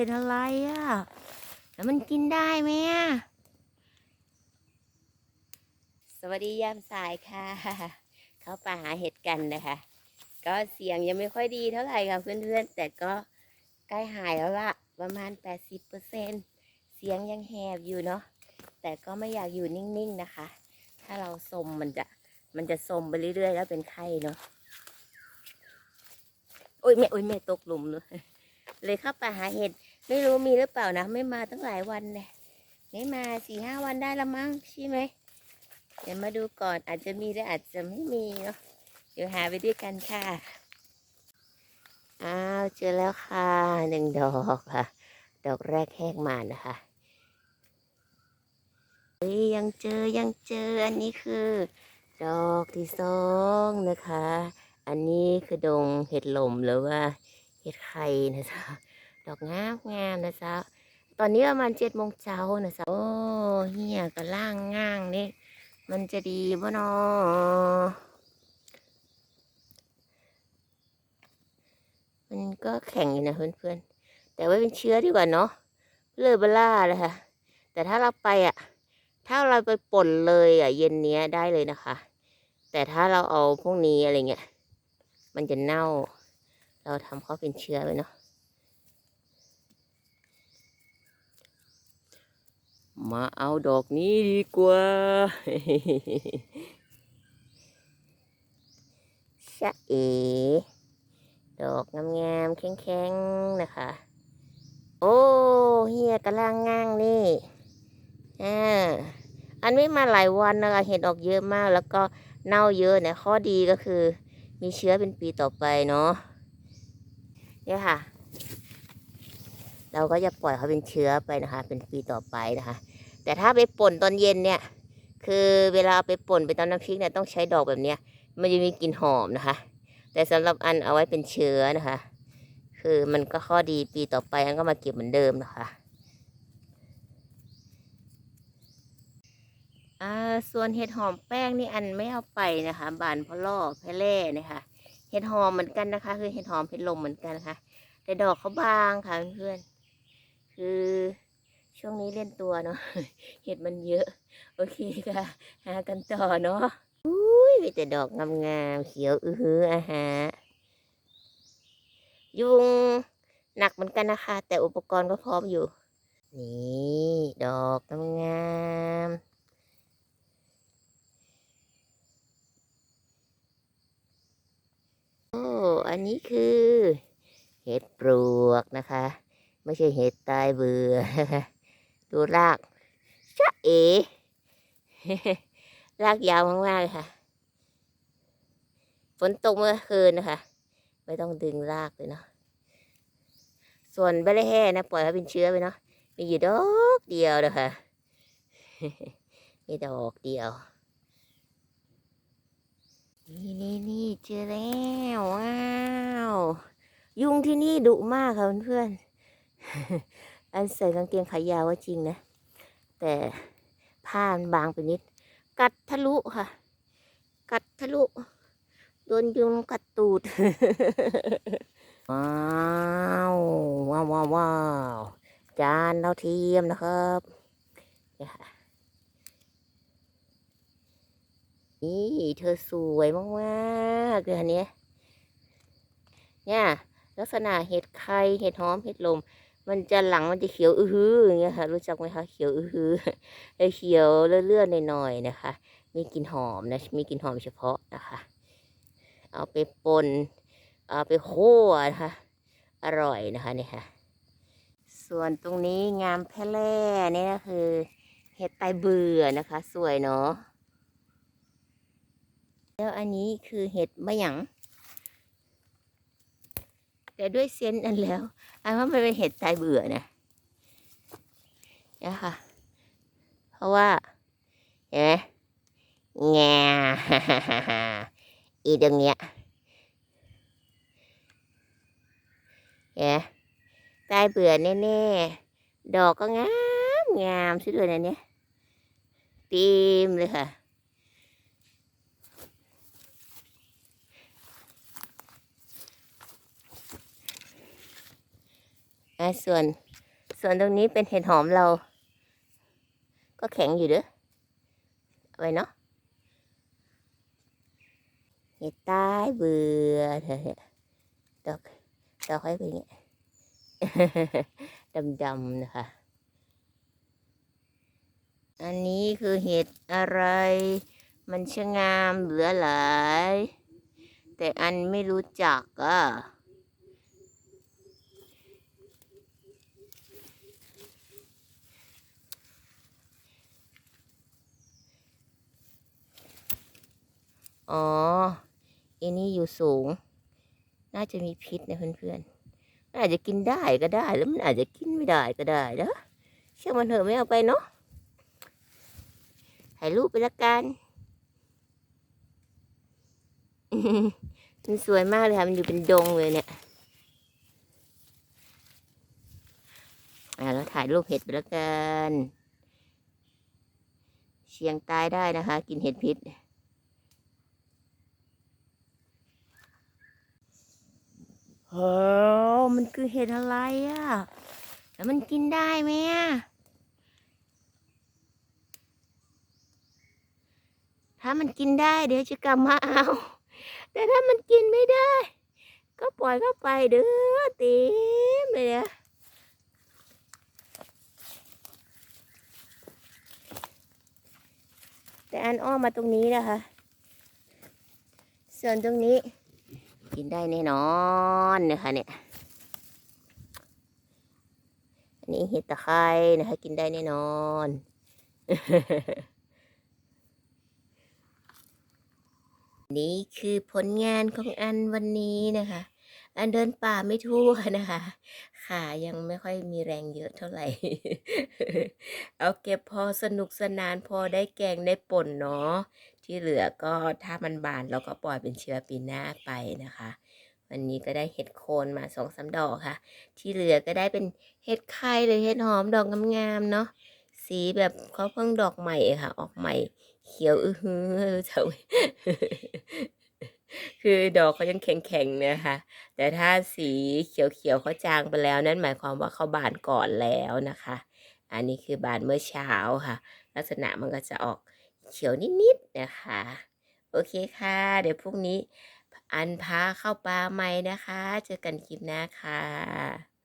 เห็ดอะไรอะ แล้วมันกินได้ไหมอะ สวัสดียามสายค่ะ เข้าป่าหาเห็ดกันนะคะ ก็เสียงยังไม่ค่อยดีเท่าไหร่ค่ะเพื่อนๆ แต่ก็ใกล้หายแล้วล่ะ ประมาณ 80%เปอร์เซนเสียงยังแหบอยู่เนาะ แต่ก็ไม่อยากอยู่นิ่งๆนะคะ ถ้าเราสมมันจะ มันจะสมไปเรื่อยๆ แล้วเป็นไข้เนาะ โอ้ยแม่โอ้ยแม่ตกหลุมเลยเลยเข้าไปหาเห็ด ไม่รู้มีหรือเปล่านะ ไม่มาตั้งหลายวันเลยไม่มาสี่ห้าวันได้ละมั้งใช่ไหมเดี๋ยวมาดูก่อนอาจจะมีหรืออาจจะไม่มีเนาะเดี๋ยวหาไปด้วยกันค่ะอ้าวเจอแล้วค่ะหนึ่งดอกค่ะ ดอกแรกแห้งมานะคะเฮ้ยยังเจอยังเจออันนี้คือ ดอกที่สองนะคะ อันนี้คือดงเห็ดลมหรือว่าเห็ดไข่นะจ๊ะ ดอกงามงามนะจ๊ะตอนนี้ประมาณเจ็ดโมงเช้านะจ๊ะโอ้เฮียก็ล่างง่างนี่มันจะดีบ่นอมันก็แข็งอยู่นะเพื่อนๆ แต่ว่าเป็นเชื้อดีกว่าเนาะเลยเบล่าเลยค่ะ แต่ถ้าเราไปอะ ถ้าเราไปป่นเลยอะ เย็นเนี้ยได้เลยนะคะ แต่ถ้าเราเอาพวกนี้อะไรเงี้ย มันจะเน่า เราทำเขาเป็นเชื้อไว้เนาะ มาเอาดอกนี้ดีกว่าชะเอ ดอกงามๆแข็งๆ นะคะ โอ้เฮียกำลังง่างนี่อ่าอันไม่มาหลายวันนะคะเห็ดออกเยอะมาก แล้วก็เน่าเยอะเนี่ยข้อดีก็คือ มีเชื้อเป็นปีต่อไปเนาะเนี่ยค่ะ เราก็จะปล่อยเขาเป็นเชื้อไปนะคะ เป็นปีต่อไปนะคะ แต่ถ้าไปป่นตอนเย็นเนี่ย คือเวลาไปป่นไปตอนน้ำพริกเนี่ยต้องใช้ดอกแบบเนี้ย มันจะมีกลิ่นหอมนะคะ แต่สำหรับอันเอาไว้เป็นเชื้อนะคะ คือมันก็ข้อดีปีต่อไปอันก็มาเก็บเหมือนเดิมนะคะอ่าส่วนเห็ดหอมแป้งนี่อันไม่เอาไปนะคะ บานพะล่อแพร่แล่นะคะเห็ดหอมเหมือนกันนะคะ คือเห็ดหอมเห็ดลมเหมือนกันนะคะ แต่ดอกเขาบางค่ะเพื่อนคือ ช่วงนี้เล่นตัวเนาะเห็ดมันเยอะ โอเคค่ะ หากันต่อเนาะอุ้ยมีแต่ดอกงามๆเขียวอือหืออาหายุงหนักเหมือนกันนะคะ แต่อุปกรณ์ก็พร้อมอยู่ นี่ดอกงามๆโอ้อันนี้คือ เห็ดปลวกนะคะ ไม่ใช่เห็ดตายเบื่อ ดูรากชะเอรากยาวมากๆเลยค่ะ ฝนตกเมื่อคืนนะคะ ไม่ต้องดึงรากเลยเนาะ ส่วนใบเล่แห่นะ ปล่อยให้เป็นเชื้อไปเนาะ มีอยู่ดอกเดียวนะคะมีดอกเดียว นี่นี่นี่เจอแล้วว้าว ยุงที่นี่ดุมากค่ะเพื่อนๆ อันใส่กางเกงขายาวว่าจริงนะ แต่ผ้ามันบางไปนิด กัดทะลุค่ะ กัดทะลุ โดนยุงกัดตูด ว้าวว้าวว้าวว้าวจานดาวเทียมนะครับเนี่ยค่ะนี่เธอสวยมากๆเลยอันเนี้ยเนี่ย ลักษณะเห็ดไข่ เห็ดหอม เห็ดลม มันจะหลังมันจะเขียวอื้อหืออย่างเงี้ยค่ะ รู้จักไหมคะเขียวอื้อหือเขียวเลื่อนๆหน่อยๆนะคะ มีกลิ่นหอมนะมีกลิ่นหอมเฉพาะนะคะ เอาไปปนเอาไปคั่วนะคะอร่อยนะคะเนี่ยค่ะ ส่วนตรงนี้งามแพร่แล่นี่ก็คือเห็ดไตเบื่อนะคะ สวยเนาะแล้วอันนี้คือเห็ดมะหยัง แต่ด้วยเซนส์อันแล้วอันว่ามันเป็นเห็ดไตเบื่อนะเนี่ยค่ะเพราะว่าเห็นไหมแง่อีตรงเนี้ยเห็นไหมไตเบื่อแน่ๆดอกก็งามงามสุดเลยนะเนี่ยต็มเลยค่ะ อะส่วนส่วนตรงนี้เป็นเห็ดหอมเรา ก็แข็งอยู่เด้อเอาไว้เนาะเห็ดใต้เบื่อเธอเนี่ยดอกดอกให้เป็นอย่างเงี้ยดำๆนะคะอันนี้คือเห็ดอะไร มันช่างงามเหลือหลาย แต่อันไม่รู้จักอะ อ๋ออันนี้อยู่สูง น่าจะมีพิษนะเพื่อนๆมันอาจจะกินได้ก็ได้ แล้วมันอาจจะกินไม่ได้ก็ได้นะเชื่อมันเถอะไม่เอาไปเนาะถ่ายรูปไปละกันมันสวยมากเลยค่ะ มันอยู่เป็นดงเลยเนี่ยอ่าแล้วถ่ายรูปเห็ดไปละกัน เชียงตายได้นะคะ กินเห็ดพิษ โอ้มันคือเห็ดอะไรอะ แล้วมันกินได้ไหมอะ ถ้ามันกินได้เดี๋ยวจะกลับมาเอา แต่ถ้ามันกินไม่ได้ ก็ปล่อยเข้าไปเด้อเต็มเลยอะแต่อันอ้อมมาตรงนี้นะคะ ส่วนตรงนี้ กินได้แน่นอนนะคะเนี่ย อันนี้เห็ดตะไคร้นะคะ กินได้แน่นอนนี่คือผลงานของอันวันนี้นะคะ อันเดินป่าไม่ทั่วนะคะ ขายังไม่ค่อยมีแรงเยอะเท่าไหร่ เอาเก็บพอสนุกสนานพอได้แกงได้ป่นเนาะ ที่เหลือก็ถ้ามันบานเราก็ปล่อยเป็นเชื้อปีหน้าไปนะคะ วันนี้ก็ได้เห็ดโคนมาสองสามดอกค่ะ ที่เหลือก็ได้เป็นเห็ดไข่หรือเห็ดหอมดอกงามๆเนาะสีแบบเขาเพิ่งดอกใหม่ค่ะ ออกใหม่เขียวอื้อหือรู้จักไหมคือดอกเขายังแข็งๆนะคะ แต่ถ้าสีเขียวๆเขาจางไปแล้วนั่นหมายความว่าเขาบานก่อนแล้วนะคะ อันนี้คือบานเมื่อเช้าค่ะ ลักษณะมันก็จะออก เขียวนิดๆนะคะ โอเคค่ะ เดี๋ยวพรุ่งนี้อันพาเข้าปลาใหม่นะคะ เจอกันคลิปหน้าค่ะ